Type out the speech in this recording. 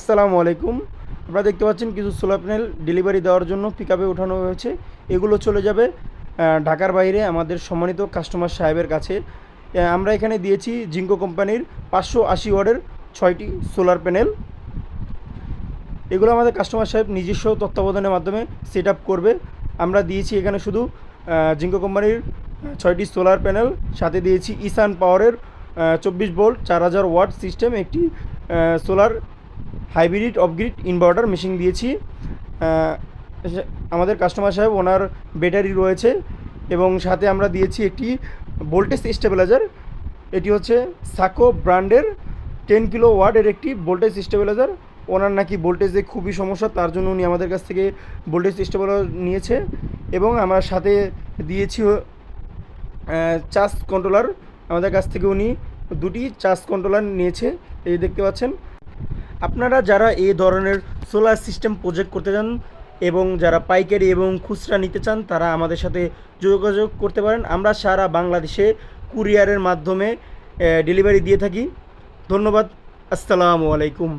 আসসালামু আলাইকুম। আপনারা দেখতে পাচ্ছেন কিছু সোলার প্যানেল ডেলিভারি দেওয়ার জন্য পিক ওঠানো হয়েছে। এগুলো চলে যাবে ঢাকার বাইরে আমাদের সম্মানিত কাস্টমার সাহেবের কাছে। আমরা এখানে দিয়েছি জিঙ্কো কোম্পানির পাঁচশো আশি ওয়ার্ডের ছয়টি সোলার প্যানেল। এগুলো আমাদের কাস্টমার সাহেব নিজস্ব তত্ত্বাবধানের মাধ্যমে সেট করবে। আমরা দিয়েছি এখানে শুধু জিঙ্কো কোম্পানির ছয়টি সোলার প্যানেল, সাথে দিয়েছি ইসান পাওয়ারের চব্বিশ ভোল্ট, চার হাজার ওয়াট সিস্টেম, একটি solar hybrid off grid inverter machine দিয়েছি। আমাদের কাস্টমার সাহেব, ওনার ব্যাটারি রয়েছে এবং সাথে আমরা দিয়েছি একটি ভোল্টেজ স্টেবিলাইজার এটি হচ্ছে সাকো ব্র্যান্ডের টেন কিলো ওয়ার্ডের একটি ভোল্টেজ স্টেবিলাইজার ওনার নাকি ভোল্টেজে খুবই সমস্যা, তার জন্য উনি আমাদের কাছ থেকে ভোল্টেজ স্টেবিলাইজার নিয়েছে এবং আমার সাথে দিয়েছি চার্জ কন্ট্রোলার আমাদের কাছ থেকে উনি দুটি চার্জ কন্ট্রোলার নিয়েছে, এই দেখতে পাচ্ছেন। আপনারা যারা এই ধরনের সোলার সিস্টেম প্রজেক্ট করতে চান এবং যারা পাইকারি এবং খুচরা নিতে চান, তারা আমাদের সাথে যোগাযোগ করতে পারেন। আমরা সারা বাংলাদেশে কুরিয়ারের মাধ্যমে ডেলিভারি দিয়ে থাকি। ধন্যবাদ। আসসালামু আলাইকুম।